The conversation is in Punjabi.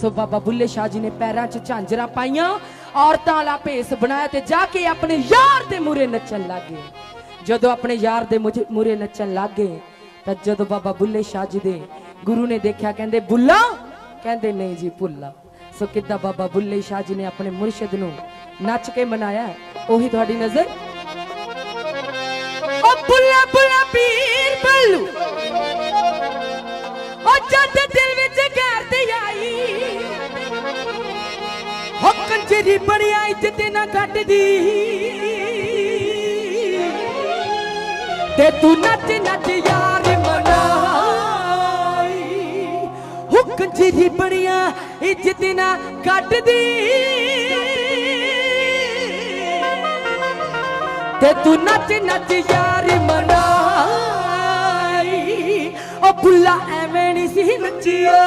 ਸੋ ਬਾਬਾ ਬੁੱਲੇ ਸ਼ਾਹ ਜੀ ਨੇ ਪੈਰਾਂ 'ਚ ਝਾਂਜਰਾਂ ਪਾਈਆਂ, ਔਰਤਾਂ ਵਾਲਾ ਭੇਸ ਬਣਾਇਆ ਤੇ ਜਾ ਕੇ ਆਪਣੇ ਯਾਰ ਦੇ ਮੂਰੇ ਨੱਚਣ ਲੱਗੇ ਜਦੋਂ ਆਪਣੇ ਯਾਰ ਦੇ ਮੂਰੇ ਨੱਚਣ ਲੱਗੇ ਤਾਂ ਜਦੋਂ ਬਾਬਾ ਬੁੱਲੇ ਸ਼ਾਹ ਜੀ ਦੇ ਗੁਰੂ ਨੇ ਦੇਖਿਆ, ਕਹਿੰਦੇ, ਬੁੱਲਾ? ਕਹਿੰਦੇ, ਨਹੀਂ ਜੀ, ਭੁੱਲਾ। ਸੋ ਕਿੱਦਾਂ ਬਾਬਾ ਬੁੱਲੇ ਸ਼ਾਹ ਜੀ ਨੇ ਆਪਣੇ ਮੁਰਸ਼ਿਦ ਨੂੰ ਨੱਚ ਕੇ ਮਨਾਇਆ? ਉਹੀ ਤੁਹਾਡੀ ਨਜ਼ਰ? ਓ ਬੁੱਲਾ ਬੁੱਲਾ, ਪੀਰ! ਕੰਜਰੀ ਬੜਿਆ ਇੱਜ਼ਤ ਨਾ ਕੱਟਦੀ। ਤੇ ਤੂੰ ਨੱਚ ਨੱਚ ਯਾਰ ਮਨਾਈ। ਹੋ ਕੰਜਰੀ ਬੜਿਆ ਇੱਜ਼ਤ ਨਾ ਕੱਟਦੀ। ਤੇ ਤੂੰ ਨੱਚ ਨੱਚ ਯਾਰ ਮਨਾਈ। ਉਹ ਬੁੱਲਾ ਐਵੇਂ ਨਹੀਂ ਸੀ ਨੱਚਿਆ।